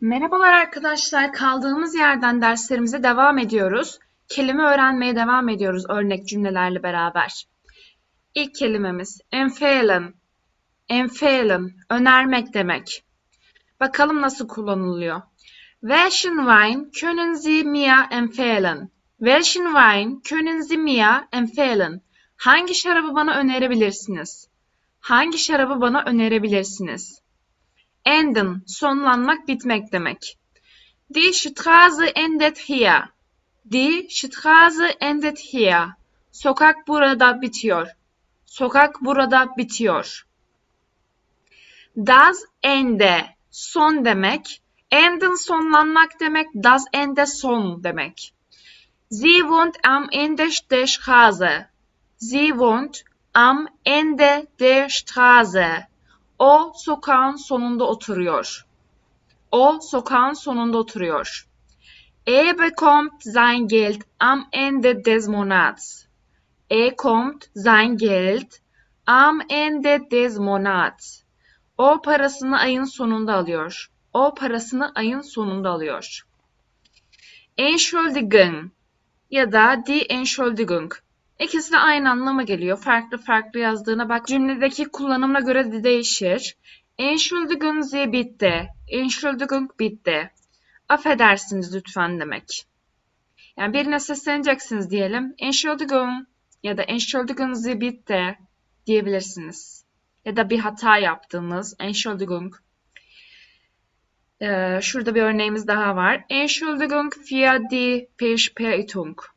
Merhabalar arkadaşlar. Kaldığımız yerden derslerimize devam ediyoruz. Kelime öğrenmeye devam ediyoruz örnek cümlelerle beraber. İlk kelimemiz empfehlen. Empfehlen, önermek demek. Bakalım nasıl kullanılıyor. Welchen Wein können Sie mir empfehlen? Welchen Wein können Sie mir empfehlen? Hangi şarabı bana önerebilirsiniz? Hangi şarabı bana önerebilirsiniz? Enden, sonlanmak, bitmek demek. Die Straße endet hier. Die Straße endet hier. Sokak burada bitiyor. Sokak burada bitiyor. Das Ende, son demek. Enden sonlanmak demek. Das Ende son demek. Sie wohnt am Ende der Straße. Sie wohnt am Ende der Straße. O sokağın sonunda oturuyor. O sokağın sonunda oturuyor. Er bekommt sein Geld am Ende des Monats. Er kommt sein Geld am Ende des Monats. O parasını ayın sonunda alıyor. O parasını ayın sonunda alıyor. Entschuldigen ya da die Entschuldigung. İkisi de aynı anlama geliyor. Farklı farklı yazdığına bak. Cümledeki kullanımına göre de değişir. Entschuldigen Sie bitte. Entschuldigung bitte. Affedersiniz lütfen demek. Yani birine sesleneceksiniz diyelim. Entschuldigung ya da Entschuldigen Sie bitte diyebilirsiniz. Ya da bir hata yaptığınız Entschuldigung. Ee, şurada bir örneğimiz daha var. Entschuldigung für die Verspätung.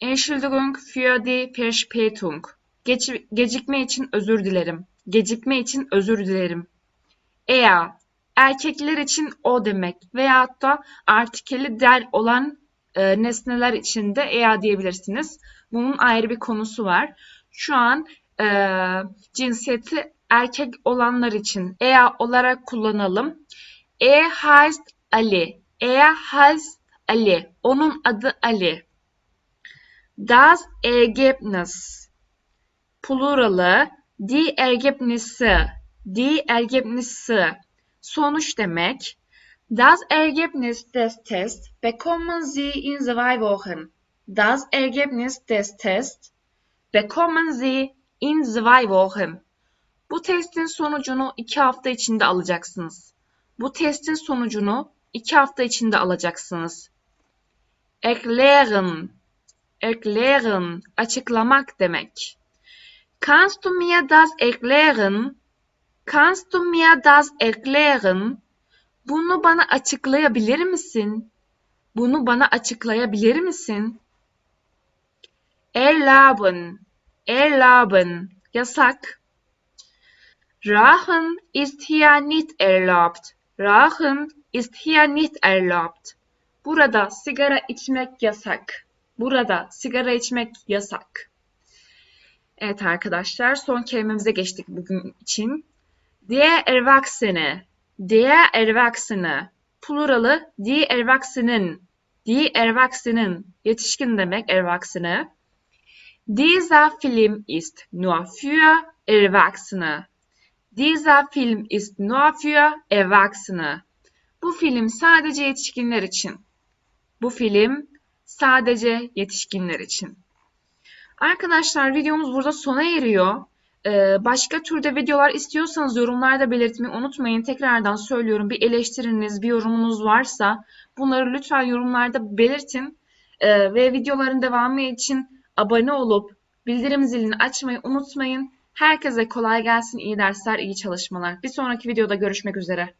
Entschuldigung für die Verspätung. Geç, gecikme için özür dilerim. Gecikme için özür dilerim. Er, erkekler için o demek veyahut da artikeli der olan e, nesneler için de er diyebilirsiniz. Bunun ayrı bir konusu var. Şu an e, cinsiyeti erkek olanlar için er olarak kullanalım. Er heißt Ali. Er heißt Ali. Onun adı Ali. Das Ergebnis. Pluralı die Ergebnisse. Die Ergebnisse. Sonuç demek. Das Ergebnis des Tests bekommen Sie in zwei Wochen. Das Ergebnis des Tests bekommen Sie in zwei Wochen. Bu testin sonucunu iki hafta içinde alacaksınız. Bu testin sonucunu iki hafta içinde alacaksınız. Erklären erklären, açıklamak demek. Kannst du mir das erklären? Kannst du mir das erklären? Bunu bana açıklayabilir misin? Bunu bana açıklayabilir misin? Erlauben, erlauben, yasak. Rauchen ist hier nicht erlaubt. Rauchen ist hier nicht erlaubt. Burada sigara içmek yasak. Burada sigara içmek yasak. Evet arkadaşlar son kelimemize geçtik bugün için. Der Erwachsene. Der Erwachsene. Pluralı die Erwachsenen. Die Erwachsenen. Yetişkin demek Erwachsene. Dieser Film ist nur für Erwachsene. Dieser Film ist nur für Erwachsene. Bu film sadece yetişkinler için. Bu film sadece yetişkinler için. Arkadaşlar videomuz burada sona eriyor. Ee, başka türde videolar istiyorsanız yorumlarda belirtmeyi unutmayın. Tekrardan söylüyorum bir eleştiriniz, bir yorumunuz varsa bunları lütfen yorumlarda belirtin. Ee, ve videoların devamı için abone olup bildirim zilini açmayı unutmayın. Herkese kolay gelsin, iyi dersler, iyi çalışmalar. Bir sonraki videoda görüşmek üzere.